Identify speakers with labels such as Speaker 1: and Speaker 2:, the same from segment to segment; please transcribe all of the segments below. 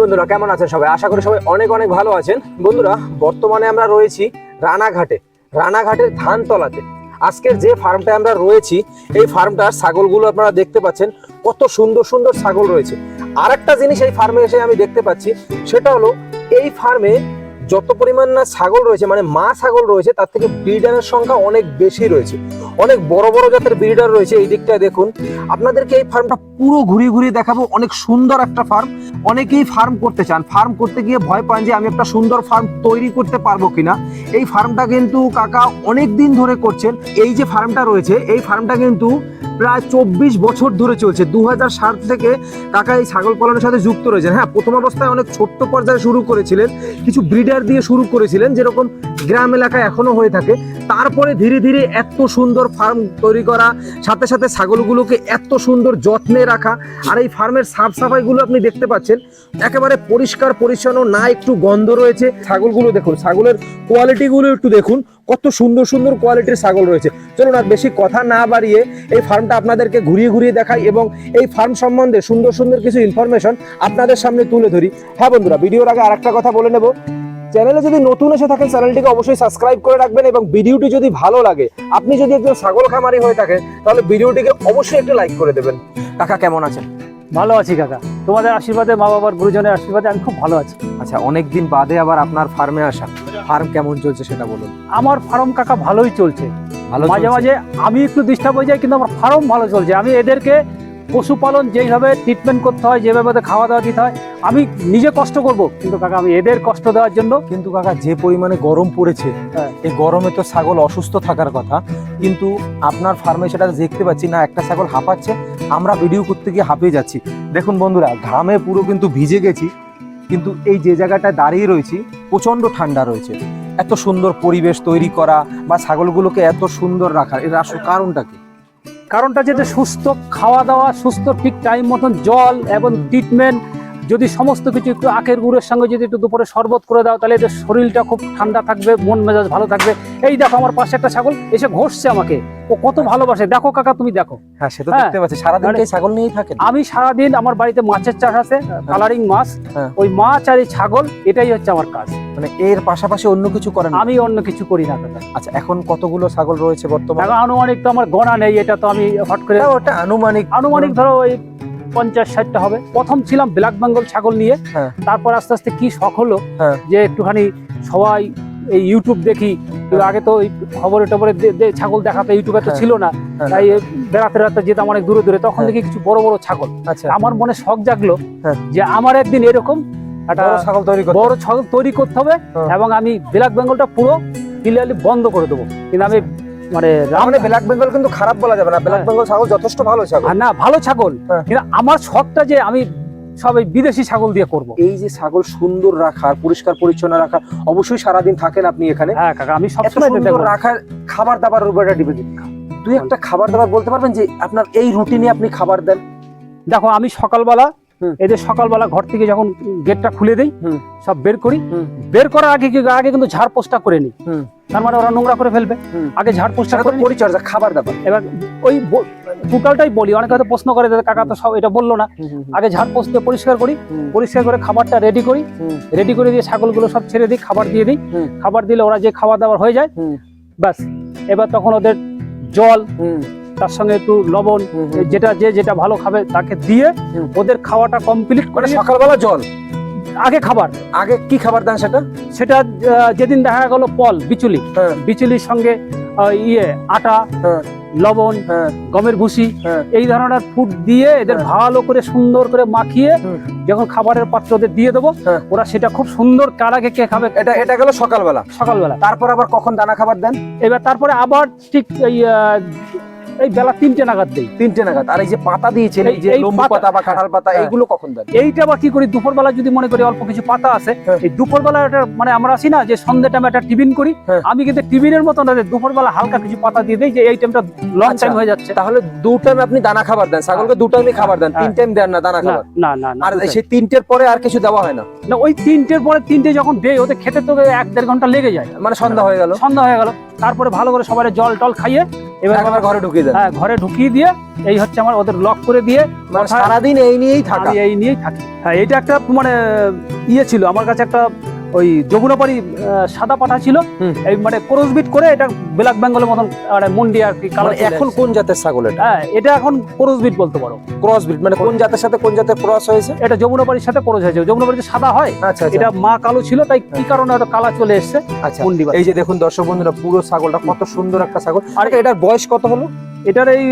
Speaker 1: বন্ধুরা, কেমন আছেন সবাই? আশা করি সবাই অনেক অনেক ভালো আছেন। বন্ধুরা, বর্তমানে আমরা রয়েছি রানাঘাটে, রানাঘাটের ধান তলাতে আজকের যে ফার্মটা আমরা রয়েছি, এই ফার্মটার ছাগলগুলো আপনারা দেখতে পাচ্ছেন, কত সুন্দর সুন্দর ছাগল রয়েছে। আর একটা জিনিস এই ফার্মে এসে আমি দেখতে পাচ্ছি, সেটা হলো এই ফার্মে যত পরিমাণ না ছাগল রয়েছে মানে মা ছাগল রয়েছে, তার থেকে ব্রিডারের সংখ্যা অনেক বেশি রয়েছে। অনেক বড় বড় জাতের ব্রিডার রয়েছে এই দিকটায় দেখুন। আপনাদেরকে এই ফার্মটা পুরো ঘুরিয়ে ঘুরিয়ে দেখাবো, অনেক সুন্দর একটা ফার্ম অনেকেই ফার্ম করতে চান। ফার্ম করতে গিয়ে ভয় পান যে আমি একটা সুন্দর ফার্ম তৈরি করতে পারব কিনা। এই ফার্মটা কিন্তু কাকা অনেক দিন ধরে করছেন। এই যে ফার্মটা রয়েছে, এই ফার্মটা কিন্তু প্রায় চব্বিশ বছর ধরে চলছে। দু সাল থেকে কাকা এই ছাগল পালনের সাথে যুক্ত রয়েছেন। হ্যাঁ প্রথম অবস্থায় অনেক ছোট্ট পর্যায়ে শুরু করেছিলেন, কিছু ব্রিডার দিয়ে শুরু করেছিলেন, যেরকম গ্রাম এলাকায় এখনও হয়ে থাকে। তারপরে ধীরে ধীরে এত সুন্দর ফার্ম তৈরি করা, সাথে সাথে ছাগলগুলোকে এত সুন্দর যত্নে রাখা, আর এই ফার্মের সাফ সাফাইগুলো আপনি দেখতে পাচ্ছেন। একেবারে পরিষ্কার, পরিচ্ছন্ন, না একটু গন্ধ রয়েছে। ছাগলগুলো দেখুন, ছাগলের কোয়ালিটিগুলো একটু দেখুন। কত সুন্দর সুন্দর কোয়ালিটির ছাগল রয়েছে। চলুন আর বেশি কথা না বাড়িয়ে এই ফার্মটা আপনাদেরকে ঘুরিয়ে ঘুরিয়ে দেখাই এবং এই ফার্ম সম্বন্ধে সুন্দর সুন্দর কিছু ইনফরমেশন আপনাদের সামনে তুলে ধরি। হ্যাঁ বন্ধুরা ভিডিওর আগে আরেকটা কথা বলে নেব। চ্যানেলে যদি নতুন এসে থাকেন চ্যানেলটিকে অবশ্যই সাবস্ক্রাইব করে রাখবেন এবং ভিডিওটি যদি ভালো লাগে আপনি যদি একজন ছাগল খামারি হয়ে থাকেন তাহলে ভিডিওটিকে অবশ্যই একটু লাইক করে দেবেন। কাকা কেমন আছেন?
Speaker 2: ভালো আছি কাকা। তোমাদের আশীর্বাদে মা বাবার গুরুজনের আশীর্বাদে আমি খুব ভালো আছি।
Speaker 1: আচ্ছা অনেকদিন বাদে আবার আপনার ফার্মে আসা। ফার্ম কেমন চলছে সেটা বলুন।
Speaker 2: আমার ফার্ম কাকা ভালোই চলছে।
Speaker 1: ভালো
Speaker 2: মাঝে মাঝে আমি একটু ডিস্টার্ব হয়ে যাই কিন্তু আমার ফার্ম ভালো চলছে। আমি এদেরকে পশুপালন যেইভাবে ট্রিটমেন্ট করতে হয় যেভাবে ওদের খাওয়া দাওয়া দিতে হয় আমি নিজে কষ্ট করব। কিন্তু কাকা আমি এদের কষ্ট দেওয়ার জন্য
Speaker 1: কিন্তু কাকা যে পরিমাণে গরম পড়েছে
Speaker 2: হ্যাঁ।
Speaker 1: এই গরমে তো ছাগল অসুস্থ থাকার কথা কিন্তু আপনার ফার্মে সেটা দেখতে পাচ্ছি না একটা ছাগল হাঁপাচ্ছে আমরা ভিডিও করতে গিয়ে হাঁপিয়ে যাচ্ছি। দেখুন বন্ধুরা ঘামে পুরো কিন্তু ভিজে গেছি। কিন্তু এই যে জায়গাটায় দাঁড়িয়ে রয়েছি প্রচণ্ড ঠান্ডা রয়েছে। এত সুন্দর পরিবেশ তৈরি করা বা ছাগলগুলোকে এত সুন্দর রাখা এর আসল কারণটা কি?
Speaker 2: কারণটা যেটা সুস্থ খাওয়া দাওয়া, সুস্থ ঠিক টাইম মতন জল এবং ট্রিটমেন্ট যদি সমস্ত কিছু একটু আখের গুড়ের সঙ্গে যদি একটু দুপুরে শরবত করে দাও তাহলে এদের শরীরটা খুব ঠান্ডা থাকবে মন মেজাজ ভালো থাকবে। এই দেখো আমার পাশে একটা ছাগল এসে ঘষছে আমাকে। ও কত ভালোবাসে। দেখো কাকা তুমি দেখো।
Speaker 1: হ্যাঁ সে তো
Speaker 2: হ্যাঁ।
Speaker 1: দেখতে পাচ্ছি। সারাদিন
Speaker 2: মানে-
Speaker 1: এই ছাগল নিয়েই থাকে।
Speaker 2: আমি সারাদিন আমার বাড়িতে মাছের চাষ আছে কালারিং মাছ।
Speaker 1: হ্যাঁ।
Speaker 2: ওই মাছ আর এই ছাগল এটাই হচ্ছে আমার কাজ।
Speaker 1: মানে এর পাশাপাশি অন্য কিছু করেন না?
Speaker 2: আমি অন্য কিছু করি না কাকা।
Speaker 1: আচ্ছা এখন কতগুলো ছাগল রয়েছে বর্তমানে?
Speaker 2: আনুমানিক তো আমার গণা নেই এটা তো আমি হট করে
Speaker 1: হ্যাঁ, ওটা আনুমানিক
Speaker 2: আনুমানিক ধরো ওই পঞ্চাশ ষাটটা হবে প্রথম ছিলাম ব্ল্যাক বেঙ্গল ছাগল নিয়ে
Speaker 1: হ্যাঁ।
Speaker 2: তারপর আস্তে আস্তে কি শখ হলো
Speaker 1: হ্যাঁ।
Speaker 2: যে একটুখানি সবাই এই ইউটিউব দেখি তো আগে তো ওই খবরে টবরে ছাগল দেখাতে ইউটিউবে তো
Speaker 1: হ্যাঁ।
Speaker 2: ছিল না
Speaker 1: হ্যাঁ,
Speaker 2: তাই বেড়াতে বেড়াতে যেতাম অনেক দূরে দূরে তখন
Speaker 1: হ্যাঁ।
Speaker 2: দেখি কিছু বড় বড় ছাগল
Speaker 1: আচ্ছা
Speaker 2: আমার মনে শখ জাগলো
Speaker 1: হ্যাঁ।
Speaker 2: যে আমার একদিন এরকম একটা
Speaker 1: ছাগল তৈরি করতে
Speaker 2: বড় ছাগল তৈরি করতে হবে
Speaker 1: হ্যাঁ।
Speaker 2: এবং আমি ব্ল্যাক বেঙ্গলটা পুরো ক্লিয়ারলি বন্ধ করে দেবো কিন্তু আমি মানে
Speaker 1: মানে ব্ল্যাক বেঙ্গল কিন্তু খারাপ বলা যাবে না। ব্ল্যাক
Speaker 2: হ্যাঁ।
Speaker 1: বেঙ্গল ছাগল যথেষ্ট ভালো ছাগল।
Speaker 2: না ভালো ছাগল।
Speaker 1: হ্যাঁ।
Speaker 2: কিন্তু আমার শখটা যে আমি সব এই বিদেশি ছাগল দিয়ে করব।
Speaker 1: এই যে ছাগল সুন্দর রাখার পরিষ্কার পরিচ্ছন্ন রাখার অবশ্যই সারাদিন থাকেন আপনি এখানে।
Speaker 2: হ্যাঁ কাকা আমি এটা
Speaker 1: সুন্দর রাখার খাবার দাবার উপরে ডিপেন্ড দুই একটা খাবার দাবার বলতে পারবেন যে আপনার এই রুটিনে আপনি খাবার দেন?
Speaker 2: দেখো আমি সকালবেলা। এদের সকালবেলা ঘর থেকে যখন গেটটা খুলে দেই সব বের করি। বের করার আগে আগে কিন্তু ঝাড় পোস্টটা করে নিই। তার মানে ওরা নোংরা করে ফেলবে। আগে ঝাড় পোস্টটা
Speaker 1: সেটা তো
Speaker 2: করে
Speaker 1: পরিচর্যা খাবার দাবার।
Speaker 2: এবার ওই টোটালটাই বলি অনেকে হয়তো প্রশ্ন করে যে কাকা তো সব এটা বলল না। আগে ঝাড় পোস্ট দিয়ে পরিষ্কার করি পরিষ্কার করে খাবারটা রেডি করি। রেডি করে দিয়ে ছাগলগুলো সব ছেড়ে দিই খাবার দিয়ে দিই। খাবার দিলে ওরা যে খাবার দাবার হয়ে যায় ব্যাস। এবার তখন ওদের জল তার সঙ্গে একটু লবণ। যেটা যে যেটা ভালো খাবে তাকে দিয়ে ওদের খাওয়াটা কমপ্লিট করে
Speaker 1: মানে সকালবেলা জল?
Speaker 2: আগে খাবার।
Speaker 1: আগে কি খাবার দেন সেটা?
Speaker 2: সেটা যেদিন দেখা গেল পল বিচুলি।
Speaker 1: হ্যাঁ।
Speaker 2: বিচুলির সঙ্গে ইয়ে আটা
Speaker 1: হ্যাঁ।
Speaker 2: লবণ
Speaker 1: হ্যাঁ।
Speaker 2: গমের ভুসি এই ধরনের ফুড দিয়ে এদের। ভালো করে সুন্দর করে মাখিয়ে যখন খাবারের পাত্র ওদের দিয়ে দেবো। ওরা সেটা খুব সুন্দর কারাগে কে খাবে?
Speaker 1: এটা এটা গেল সকালবেলা।
Speaker 2: সকালবেলা।
Speaker 1: তারপর আবার কখন দানা খাবার দেন?
Speaker 2: এবার তারপরে আবার ঠিক এই বেলা তিনটে নাগাদ দেই
Speaker 1: তিনটে নাগাদ আর এই যে পাতা দিয়েছেন এই যে লম্বু
Speaker 2: পাতা-
Speaker 1: বা কাঁঠাল পাতা
Speaker 2: হ্যাঁ।
Speaker 1: এইগুলো কখন দেন
Speaker 2: এইটা আবার কি করি দুপুরবেলা যদি মনে করি অল্প কিছু পাতা আছে
Speaker 1: হ্যাঁ।
Speaker 2: এই দুপুরবেলা একটা মানে আমরা আসি না যে সন্ধ্যে টাইমে একটা টিফিন করি
Speaker 1: হ্যাঁ।
Speaker 2: আমি কিন্তু টিফিনের মতো না দুপুরবেলা হালকা কিছু পাতা দিয়ে দিই যে এই টাইমটা লং। টাইম হয়ে যাচ্ছে
Speaker 1: তাহলে দু টাইম আপনি দানা খাবার দেন ছাগলকে দু টাইমই খাবার দেন তিন। টাইম দেন না দানা খাবার
Speaker 2: না না না
Speaker 1: আর সেই তিনটের পরে আর কিছু দেওয়া হয় না
Speaker 2: না ওই তিনটের পরে তিনটে যখন দেয় ওদের খেতে তো এক দেড় ঘণ্টা লেগে যায়
Speaker 1: মানে সন্ধ্যা হয়ে গেল
Speaker 2: সন্ধ্যা হয়ে গেল তারপরে ভালো করে সবাই জল টল খাইয়ে এবার
Speaker 1: একবার ঘরে ঢুকিয়ে দেয়
Speaker 2: হ্যাঁ ঘরে ঢুকিয়ে দিয়ে এই হচ্ছে আমার ওদের লক করে দিয়ে
Speaker 1: মানে সারাদিন এই নিয়েই থাকি।
Speaker 2: এই নিয়েই থাকি। হ্যাঁ এটা একটা মানে ইয়ে ছিল। আমার কাছে একটা ওই যমুনাপাড়ি সাদা পাঠা ছিল। এই মানে ক্রসবিট করে এটা ব্ল্যাক বেঙ্গলের মতন মানে মুন্ডি আর কি কালার
Speaker 1: মানে এখন কোন জাতের ছাগল এটা?
Speaker 2: হ্যাঁ এটা এখন ক্রসবিট বলতে পারো।
Speaker 1: ক্রস ব্রিড মানে কোন জাতের সাথে কোন জাতের ক্রস হয়েছে?
Speaker 2: এটা যমুনাপাড়ির সাথে ক্রস হয়েছে। যমুনাপাড়িতে সাদা হয়
Speaker 1: আচ্ছা আচ্ছা।
Speaker 2: এটা মা কালো ছিল তাই কি কারণে হয়তো কালা চলে এসেছে?
Speaker 1: আচ্ছা
Speaker 2: মুন্ডি
Speaker 1: এই যে দেখুন দর্শক বন্ধুরা পুরো ছাগলটা কত সুন্দর একটা ছাগল। আর এটার বয়স কত হলো?
Speaker 2: এটার এই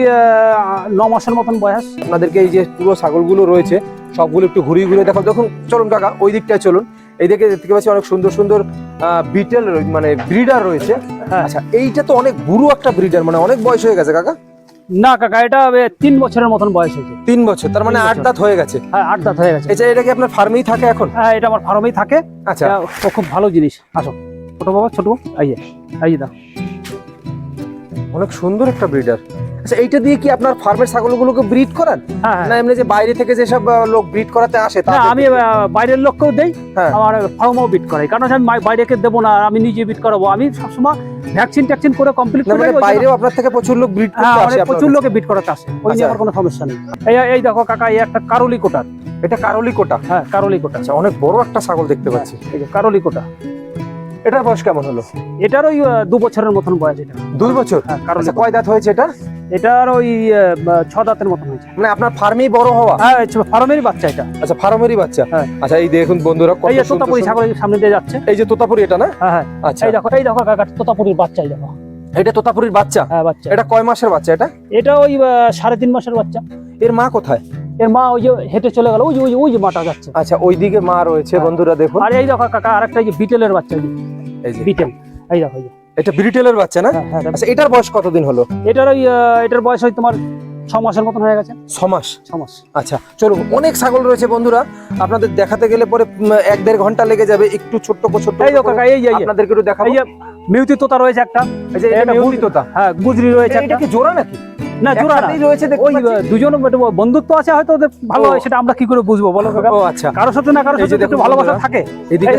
Speaker 2: ন মাসের মতন বয়স।
Speaker 1: আপনাদেরকে এই যে পুরো ছাগলগুলো রয়েছে সবগুলো একটু ঘুরিয়ে ঘুরিয়ে দেখো দেখুন চলুন কাকা ওই দিকটায় চলুন। এই দিকে দেখতে পাচ্ছি অনেক সুন্দর সুন্দর বিটেল মানে ব্রিডার রয়েছে।
Speaker 2: হ্যাঁ।
Speaker 1: আচ্ছা এইটা তো অনেক বুড়ো একটা ব্রিডার মানে অনেক বয়স হয়ে গেছে কাকা?
Speaker 2: না কাকা এটা তিন বছরের মতন বয়স হয়েছে।
Speaker 1: তিন বছর তার মানে আট। দাঁত হয়ে গেছে।
Speaker 2: হ্যাঁ আট দাঁত হয়ে গেছে।
Speaker 1: এটা এটা কি আপনার ফার্মেই থাকে এখন?
Speaker 2: হ্যাঁ এটা আমার ফার্মেই থাকে।
Speaker 1: আচ্ছা।
Speaker 2: ও খুব ভালো জিনিস। আসো। ছোট বাবা ছোট। এই যে এই যে
Speaker 1: অনেক সুন্দর একটা ব্রিডার আচ্ছা এইটা দিয়ে কি আপনার ফার্মের ছাগলগুলোকে ব্রিড করান?
Speaker 2: হ্যাঁ হ্যাঁ।
Speaker 1: না এমনি যে বাইরে থেকে যেসব লোক ব্রিড করাতে আসে
Speaker 2: না আমি বাইরের লোককেও দেই
Speaker 1: হ্যাঁ।
Speaker 2: আমার ফার্মও বিট করাই। কারণ আমি বাইরেকে দেবো না আমি নিজে বিট করাবো। আমি সবসময় ভ্যাকসিন ট্যাকসিন করে কমপ্লিট করে
Speaker 1: মানে বাইরেও আপনার থেকে প্রচুর লোক ব্রিড করতে আসে
Speaker 2: প্রচুর লোকে বিট করাতে আসে। ওই নিয়ে
Speaker 1: আচ্ছা।
Speaker 2: আমার কোনো সমস্যা নেই। এই এই দেখো কাকা এই একটা কারলি কোটার
Speaker 1: এটা কারলি কোটা?
Speaker 2: হ্যাঁ কারলি কোটা।
Speaker 1: আচ্ছা অনেক বড় একটা ছাগল দেখতে পাচ্ছি।
Speaker 2: এই যে কারলি কোটা।
Speaker 1: এটার বয়স কেমন হলো?
Speaker 2: এটার ওই দু বছরের মতন বয়স এটা।
Speaker 1: দুই বছর? আচ্ছা কয় দাঁত হয়েছে এটা
Speaker 2: এটার ওই ছ দাঁতের মতন হয়েছে।
Speaker 1: মানে আপনার ফার্মেই বড় হওয়া?
Speaker 2: হ্যাঁ ফার্মেরই বাচ্চা এটা।
Speaker 1: আচ্ছা ফার্মেরই বাচ্চা?
Speaker 2: হ্যাঁ।
Speaker 1: আচ্ছা এই দেখুন বন্ধুরা
Speaker 2: এই যে তোতাপুরি ছাগল সামনে দিয়ে যাচ্ছে।
Speaker 1: এই যে তোতাপুরি এটা না?
Speaker 2: হ্যাঁ হ্যাঁ।
Speaker 1: আচ্ছা।
Speaker 2: এই দেখো এই দেখো কাকা তোতাপুরির বাচ্চা এই দেখো।
Speaker 1: এটা তোতাপুরির বাচ্চা?
Speaker 2: হ্যাঁ বাচ্চা।
Speaker 1: এটা কয় মাসের বাচ্চা এটা?
Speaker 2: এটা ওই সাড়ে তিন মাসের বাচ্চা।
Speaker 1: এর মা কোথায়?
Speaker 2: এর মা ওই যে হেঁটে চলে গেল ওই ওই ওই যে মাটা যাচ্ছে।
Speaker 1: আচ্ছা ওইদিকে মা রয়েছে
Speaker 2: হ্যাঁ।
Speaker 1: বন্ধুরা দেখুন।
Speaker 2: আর এই দেখো কাকা আরেকটা যে বিটেলের বাচ্চা এই যে বিটেল। এই দেখো
Speaker 1: এটা ব্রিটেলের বাচ্চা না?
Speaker 2: হ্যাঁ হ্যাঁ
Speaker 1: আচ্ছা এটার বয়স কতদিন হলো?
Speaker 2: এটার ওই এটার বয়স ওই তোমার ছ মাসের মতন হয়ে গেছে।
Speaker 1: ছ মাস?
Speaker 2: ছ মাস।
Speaker 1: আচ্ছা চলো অনেক ছাগল রয়েছে বন্ধুরা। আপনাদের দেখাতে গেলে পরে এক দেড় ঘণ্টা লেগে যাবে। একটু ছোট্ট ছোট্ট
Speaker 2: এই কাকা এই
Speaker 1: আপনাদেরকে একটু দেখাবো।
Speaker 2: মিউতি তোতা রয়েছে একটা।
Speaker 1: এই যে এটা
Speaker 2: মিউতি
Speaker 1: তোতা।
Speaker 2: হ্যাঁ গুজরি রয়েছে
Speaker 1: এটা
Speaker 2: একটা।
Speaker 1: কি জোড়া নাকি?
Speaker 2: না জোড়া না।
Speaker 1: রয়েছে
Speaker 2: ওই দুজন বন্ধুত্ব আছে হয়তো ওদের ভালো হয় সেটা আমরা কি করে বুঝব বলো
Speaker 1: ও আচ্ছা।
Speaker 2: কারোর সাথে না কারোর সাথে একটু ভালোবাসা থাকে।
Speaker 1: এদিকে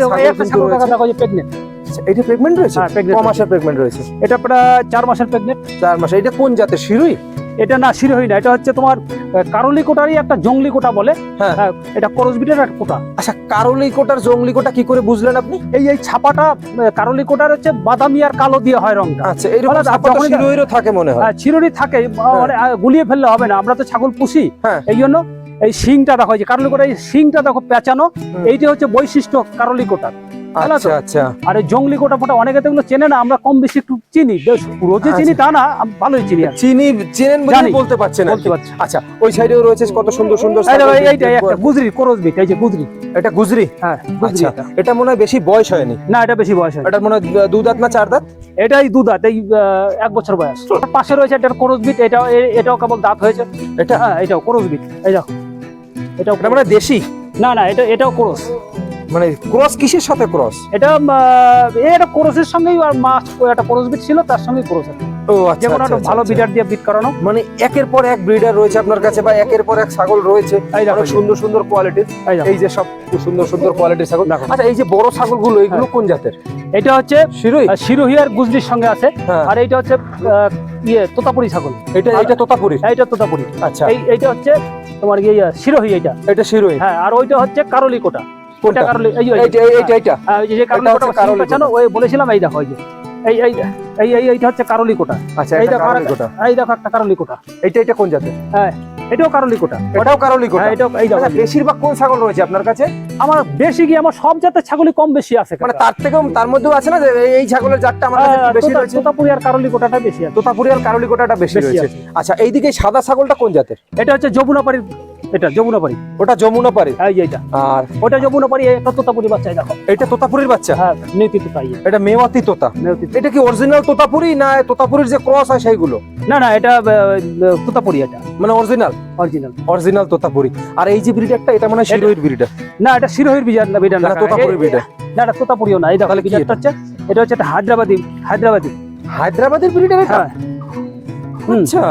Speaker 2: দেখো, যে প্রেগনেন্ট
Speaker 1: আচ্ছা, এটা প্রেগনেন্ট রয়েছে?
Speaker 2: হ্যাঁ
Speaker 1: ক
Speaker 2: প্রেগনেন্ট
Speaker 1: মাসের প্রেগনেন্ট রয়েছে?
Speaker 2: এটা প্রায় চার মাসের প্রেগনেন্ট
Speaker 1: চার মাসের এটা কোন জাতের? শিরুই?
Speaker 2: এটা না শিরোহী না এটা হচ্ছে তোমার কারলি কোটারই একটা জঙ্গলি কোটা বলে।
Speaker 1: হ্যাঁ।
Speaker 2: হ্যাঁ, এটা করসবিটের একটা কোটা।
Speaker 1: আচ্ছা কারলি কোটার জঙ্গলি কোটা কি করে বুঝলেন আপনি?
Speaker 2: এই এই ছাপাটা কারলি কোটার হচ্ছে বাদামি আর কালো দিয়ে হয় রংটা।
Speaker 1: আচ্ছা এইরকম শিরোইরও থাকে মনে হয়।
Speaker 2: চিরুনি থাকে মানে, গুলিয়ে ফেললে হবে না। আমরা তো ছাগল পুষি।
Speaker 1: হ্যাঁ।
Speaker 2: এই জন্য এই শিংটা দেখো যে কারলি কোটা এই শিংটা দেখো পেঁচানো। এইটা হচ্ছে বৈশিষ্ট্য কারলি কোটার?
Speaker 1: আচ্ছা আচ্ছা।
Speaker 2: আর এই জঙ্গলি কোটা ফোটা অনেকে তো এগুলো চেনে না আমরা কম বেশি একটু চিনি। পুরো যে চিনি তা না ভালোই চিনি
Speaker 1: চিনি চেনেন বলে। বলতে পারছেন
Speaker 2: বলতে
Speaker 1: কি। আচ্ছা ওই সাইডেও রয়েছে কত সুন্দর সুন্দর
Speaker 2: এইটা একটা গুজরি করসবিট এই যে গুজরি।
Speaker 1: এটা গুজরি?
Speaker 2: হ্যাঁ
Speaker 1: আচ্ছা
Speaker 2: এটা।
Speaker 1: এটা মনে হয় বেশি বয়স হয়নি।
Speaker 2: না এটা বেশি বয়স হয়
Speaker 1: এটা মনে হয় দু দাঁত না চার দাঁত
Speaker 2: এটাই দু দাঁত এই এক বছর বয়স। পাশে রয়েছে একটা করসবিট এটাও এ- এটাও কেবল দাঁত হয়েছে।
Speaker 1: এটা?
Speaker 2: হ্যাঁ এটাও করসবিট এই দেখো। এটাও
Speaker 1: এটা মানে দেশি?
Speaker 2: না না এটা এটাও ক্রস।
Speaker 1: মানে ক্রস কিসের সাথে ক্রস?
Speaker 2: এটা এটা ক্রসের সঙ্গেই আর মাছ একটা ক্রসবিট ছিল তার সঙ্গে ক্রস আছে।
Speaker 1: ও আচ্ছা
Speaker 2: যেমন
Speaker 1: আচ্ছা,
Speaker 2: একটা
Speaker 1: আচ্ছা,
Speaker 2: ভালো ব্রিডার দিয়ে বিট করানো।
Speaker 1: মানে একের পর এক ব্রিডার রয়েছে আপনার কাছে বা একের পর এক ছাগল রয়েছে।
Speaker 2: এই দেখো
Speaker 1: অনেক সুন্দর সুন্দর কোয়ালিটির
Speaker 2: এই
Speaker 1: যে সব সুন্দর সুন্দর কোয়ালিটির ছাগল।
Speaker 2: দেখো।
Speaker 1: আচ্ছা এই যে বড় ছাগলগুলো এগুলো কোন জাতের?
Speaker 2: এটা হচ্ছে
Speaker 1: শিরোই
Speaker 2: আহ, শিরোহী আর গুজরির সঙ্গে আছে।
Speaker 1: হ্যাঁ।
Speaker 2: আর এটা হচ্ছে ইয়ে তোতাপুরি ছাগল।
Speaker 1: এটা এটা তোতাপুরি?
Speaker 2: এটা তোতাপুরি।
Speaker 1: আচ্ছা।
Speaker 2: এই এইটা হচ্ছে তোমার ইয়ে শিরোহী এইটা।
Speaker 1: এটা শিরোই
Speaker 2: হ্যাঁ আর ওইটা হচ্ছে কারলি কোটা
Speaker 1: কোনটা?
Speaker 2: ওটা এই যে- এই যে-
Speaker 1: এইটা এইটা। এইটা
Speaker 2: হ্যাঁ, যে যে কোটা
Speaker 1: হচ্ছে
Speaker 2: ওই বলেছিলাম এই দেখো এই যে। এই এই এই এই এইটা হচ্ছে কারলি কোটা।
Speaker 1: আচ্ছা
Speaker 2: এই দেখো
Speaker 1: কারলি কোটা।
Speaker 2: এই দেখো একটা কারলি কোটা।
Speaker 1: এইটা এটা কোন জাতের?
Speaker 2: হ্যাঁ এটাও কারলি কোটা।
Speaker 1: ওটাও কারলি কোটা।
Speaker 2: হ্যাঁ এটাও এই দেখো
Speaker 1: আচ্ছা, বেশিরভাগ কোন ছাগল রয়েছে আপনার কাছে?
Speaker 2: আমার বেশি কি আমার সব জাতের ছাগলই কম বেশি আছে
Speaker 1: মানে তার থেকেও তার মধ্যেও আছে না যে এই- ছাগলের জাতটা আমার কাছে বেশি রয়েছে?
Speaker 2: তোতাপুরি আর কারলি কোটাটা বেশি আছে।
Speaker 1: তোতাপুরি আর কারলি কোটাটা বেশি রয়েছে। আচ্ছা এইদিকে সাদা ছাগলটা কোন জাতের?
Speaker 2: এটা হচ্ছে যমুনাপাড়ির এটা যমুনাপাড়ি
Speaker 1: ওটা যমুনা পারে
Speaker 2: এই যে এটা।
Speaker 1: আর
Speaker 2: ওটা যমুনাপাড়ি একটা তোতাপুরি বাচ্চা দেখো।
Speaker 1: এটা তোতাপুরির বাচ্চা?
Speaker 2: হ্যাঁ নেতি তোতা
Speaker 1: এটা মেওয়াতি তোতা? এটা কি অরিজিনাল তোতাপুরি না তোতাপুরির যে ক্রস হয় সেইগুলো?
Speaker 2: না না এটা তোতাপুরি এটা।
Speaker 1: মানে অরিজিনাল
Speaker 2: অরিজিনাল
Speaker 1: অরিজিনাল তোতাপুরি। আর এই যে ব্রিডারটা এটা মানে শিরোহির ব্রিডার
Speaker 2: না এটা শিরোহির বিজার না বিজার না
Speaker 1: তোতাপুরি ব্রিডার
Speaker 2: না এটা তোতাপুরিও না এই দেখো বিজারটা হচ্ছে? এটা হচ্ছে একটা হায়দ্রাবাদি হায়দ্রাবাদি।
Speaker 1: হায়দ্রাবাদের ব্রিডার এটা?
Speaker 2: হ্যাঁ। হুম।
Speaker 1: আচ্ছা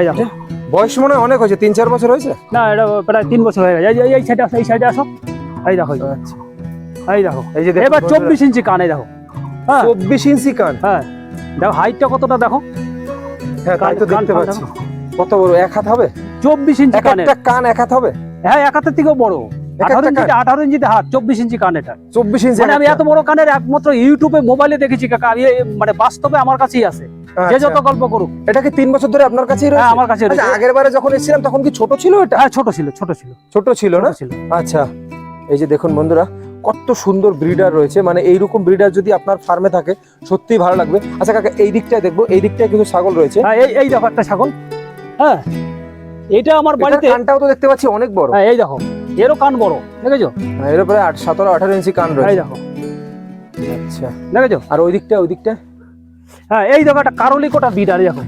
Speaker 2: এই দেখো।
Speaker 1: বয়স মনে অনেক হয়েছে তিন চার বছর হয়েছে?
Speaker 2: না এটা প্রায় তিন বছর হয়ে গেছে। এই- সাইডে আসো এই সাইডে আসো। এই দেখো এই দেখো,
Speaker 1: আচ্ছা।
Speaker 2: এই দেখো।
Speaker 1: এই যে
Speaker 2: এবার চব্বিশ ইঞ্চি কান এই দেখো। হ্যাঁ।
Speaker 1: চব্বিশ ইঞ্চি কান?
Speaker 2: হ্যাঁ। দেখো হাইটটা কতটা দেখো।
Speaker 1: হ্যাঁ তাই তো দেখতে পাচ্ছি। কত বড় এক হাত হবে?
Speaker 2: চব্বিশ ইঞ্চি কানের।
Speaker 1: একটা কান এক হাত হবে?
Speaker 2: হ্যাঁ এক হাতের থেকেও বড়। আঠারো ইঞ্চিতে আঠারো ইঞ্চিতে হাত চব্বিশ ইঞ্চি কান এটা।
Speaker 1: চব্বিশ ইঞ্চি
Speaker 2: মানে আমি এত বড় কানের একমাত্র ইউটিউবে মোবাইলে দেখেছি কাকা। আমি মানে বাস্তবে আমার কাছেই আছে। যে যত গল্প করুক
Speaker 1: এটা কি তিন বছর ধরে আপনার কাছেই
Speaker 2: হ্যাঁ
Speaker 1: রয়েছে
Speaker 2: আমার কাছে
Speaker 1: আচ্ছা
Speaker 2: রয়েছে।
Speaker 1: আগের বারে যখন এসেছিলাম তখন কি ছোট ছিল এটা?
Speaker 2: হ্যাঁ ছোট ছিল ছোট ছিল।
Speaker 1: ছোট ছিল না?
Speaker 2: ছিল।
Speaker 1: আচ্ছা এই যে দেখুন বন্ধুরা কত সুন্দর ব্রিডার রয়েছে। মানে এইরকম ব্রিডার যদি আপনার ফার্মে থাকে সত্যিই ভালো লাগবে। আচ্ছা কাকা এই দিকটায় দেখব এই দিকটায় কিছু ছাগল রয়েছে।
Speaker 2: হ্যাঁ এই এই দেখো একটা ছাগল। হ্যাঁ এটা আমার বাড়িতে
Speaker 1: কানটাও তো দেখতে পাচ্ছি অনেক বড়।
Speaker 2: হ্যাঁ এই দেখো এরও কান বড় দেখেছ?
Speaker 1: হ্যাঁ, এর উপরে আট সতেরো আঠারো ইঞ্চি কান রয়েছে।
Speaker 2: এই দেখো।
Speaker 1: আচ্ছা।
Speaker 2: দেখেছ?
Speaker 1: আর ওই দিকটা ওই দিকটা
Speaker 2: হ্যাঁ এই দেখো একটা কারলি কোটা বিটার দেখো।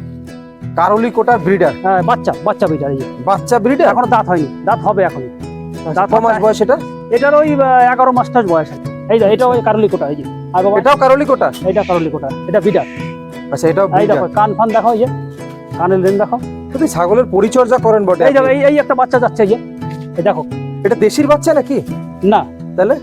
Speaker 1: কারলি কোটার ব্রিডার
Speaker 2: হ্যাঁ বাচ্চা বাচ্চা ব্রিডার এই যে।
Speaker 1: বাচ্চা ব্রিডার
Speaker 2: এখনও দাঁত হয়নি দাঁত হবে এখন
Speaker 1: দাঁত আচ্ছা, মাস বয়স এটা?
Speaker 2: এটার ওই আহ, এগারো মাস টাস বয়স আছে। এই দেখো এটা ওই কারলি কোটা এই যে। আর বাবা
Speaker 1: এটাও কারলি কোটা
Speaker 2: এইটা কারলি কোটা এটা বিটার
Speaker 1: আচ্ছা এটাও
Speaker 2: এই
Speaker 1: ব্রিডার
Speaker 2: দেখো কান ফান দেখো এই যে। কানের লেন দেখো।
Speaker 1: যদি ছাগলের পরিচর্যা করেন বটে
Speaker 2: এই দেখো
Speaker 1: আপনি।
Speaker 2: এই এই একটা বাচ্চা যাচ্ছে এই যে। এই দেখো।
Speaker 1: এটা দেশির বাচ্চা নাকি?
Speaker 2: না।
Speaker 1: তাহলে?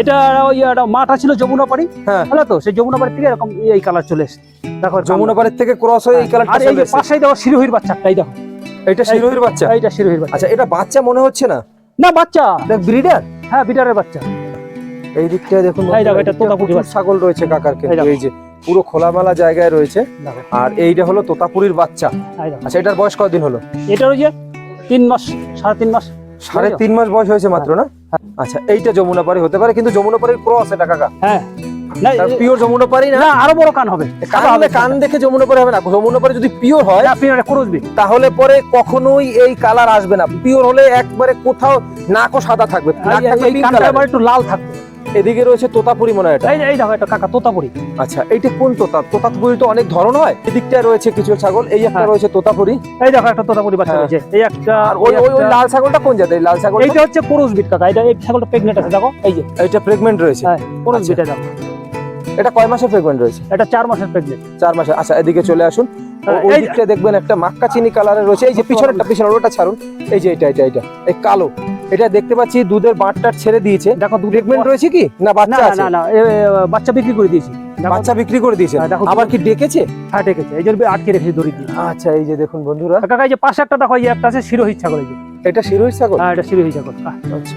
Speaker 2: এটা ওই একটা মাঠা ছিল যমুনা পাড়ি?
Speaker 1: হ্যাঁ।
Speaker 2: তো সেই যমুনা পাড়ি থেকে এরকম এই কালার চলে এসছে। দেখো
Speaker 1: যমুনা পাড়ের থেকে ক্রস হয়ে এই কালারটা
Speaker 2: আর এই
Speaker 1: চলে
Speaker 2: যে
Speaker 1: এসেছে।
Speaker 2: পাশেই দেখো শিরোহির বাচ্চাটা এই দেখো।
Speaker 1: এটা শিরোহির বাচ্চা?
Speaker 2: এইটা শিরোহির বাচ্চা।
Speaker 1: আচ্ছা এটা বাচ্চা মনে হচ্ছে না?
Speaker 2: না বাচ্চা।
Speaker 1: দেখ ব্রিডার
Speaker 2: হ্যাঁ বিটারের বাচ্চা।
Speaker 1: এই দিকটায় দেখুন
Speaker 2: এই দেখো, এটা তোতাপুরি
Speaker 1: ছাগল রয়েছে কাকার কিন্তু
Speaker 2: এই
Speaker 1: এই যে পুরো খোলামেলা জায়গায় রয়েছে। আর এইটা হলো তোতাপুরির বাচ্চা। আচ্ছা এটার বয়স কতদিন হলো?
Speaker 2: এটা ওই যে তিন মাস সাড়ে তিন মাস।
Speaker 1: সাড়ে তিন মাস বয়স হয়েছে মাত্র না? আচ্ছা এইটা যমুনা পাড়ি হতে পারে কিন্তু যমুনা পাড়ির ক্রস এটা কাকা।
Speaker 2: হ্যাঁ।
Speaker 1: পিওর যমুনা পাড়ি না?
Speaker 2: না আরও বড় কান হবে।
Speaker 1: কান হলে কান দেখে যমুনা পাড়ি হবে না। যমুনা যদি পিওর হয় তাহলে পরে কখনোই এই কালার আসবে না। পিওর হলে একবারে কোথাও নাকও সাদা থাকবে।
Speaker 2: আবার একটু লাল থাকবে।
Speaker 1: এদিকে রয়েছে তোতাপুরি মনে হয় এটা।
Speaker 2: এই এই দেখো এটা কাকা তোতাপুরি।
Speaker 1: আচ্ছা এইটা কোন তোতা? তোতাপুরি তো অনেক ধরন হয়। এদিকটায় রয়েছে কিছু ছাগল এই একটা
Speaker 2: হ্যাঁ।
Speaker 1: রয়েছে তোতাপুরি।
Speaker 2: এই দেখো একটা তোতাপুরি বাচ্চা
Speaker 1: হ্যাঁ।
Speaker 2: রয়েছে। এই একটা
Speaker 1: আর ওই ওই ওই লাল ছাগলটা কোন জাতের? লাল ছাগল
Speaker 2: এইটা হচ্ছে পুরুষ বিট কাকা এটা এই ছাগলটা প্রেগনেন্ট আছে দেখো। এই যে।
Speaker 1: এইটা প্রেগনেন্ট রয়েছে।
Speaker 2: হ্যাঁ পুরুষ
Speaker 1: আচ্ছা।
Speaker 2: দেখো।
Speaker 1: এটা কয় মাসের প্রেগনেন্ট রয়েছে?
Speaker 2: এটা চার মাসের প্রেগনেন্ট
Speaker 1: চার মাসের। আচ্ছা এদিকে চলে আসুন।
Speaker 2: হ্যাঁ,
Speaker 1: ওই দিকটা দেখবেন একটা মাক্কা চিনি কালারের রয়েছে। এই যে পিছনেরটা পিছনে ওটা ছাড়ুন। এই যে এটা এটা এটা এই কালো। এটা দেখতে পাচ্ছি দুধের বাঁটটা ছেড়ে দিয়েছে।
Speaker 2: দেখো দুধ
Speaker 1: প্রেগনেন্ট রয়েছে কি? না বাচ্চা
Speaker 2: না
Speaker 1: আছে?
Speaker 2: না বাচ্চা বিক্রি করে দিয়েছি।
Speaker 1: বাচ্চা বিক্রি করে দিয়েছে?
Speaker 2: হ্যাঁ, দেখো
Speaker 1: আবার কি ডেকেছে?
Speaker 2: হ্যাঁ ডেকেছে। এই জন্য আটকে রেখেছি দড়ি দিয়ে।
Speaker 1: আচ্ছা এই যে দেখুন বন্ধুরা।
Speaker 2: কাকা এই যে পাশে একটা দেখো এই একটা আছে শিরোহিত ছাগল এই যে।
Speaker 1: এটা শিরোহিত ছাগল?
Speaker 2: হ্যাঁ এটা শিরোহিত ছাগল।
Speaker 1: আচ্ছা।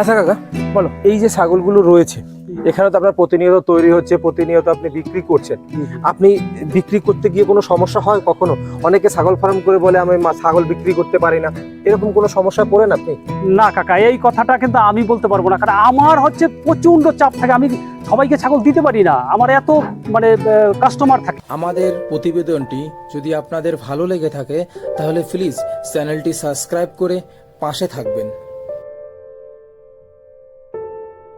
Speaker 1: আচ্ছা কাকা
Speaker 2: বলো।
Speaker 1: এই যে ছাগলগুলো রয়েছে এখানে তো আপনার প্রতিনিয়ত তৈরি হচ্ছে প্রতিনিয়ত আপনি বিক্রি করছেন। আপনি বিক্রি করতে গিয়ে কোনো সমস্যা হয় কখনো? অনেকে ছাগল ফার্ম করে বলে আমি ছাগল বিক্রি করতে পারি না। এরকম কোনো সমস্যা পড়েন আপনি?
Speaker 2: না কাকা এই কথাটা কিন্তু আমি বলতে পারব না। কারণ আমার হচ্ছে প্রচণ্ড চাপ থাকে। আমি সবাইকে ছাগল দিতে পারি না। আমার এত মানে কাস্টমার থাকে।
Speaker 3: আমাদের প্রতিবেদনটি যদি আপনাদের ভালো লেগে থাকে তাহলে প্লিজ চ্যানেলটি সাবস্ক্রাইব করে পাশে থাকবেন।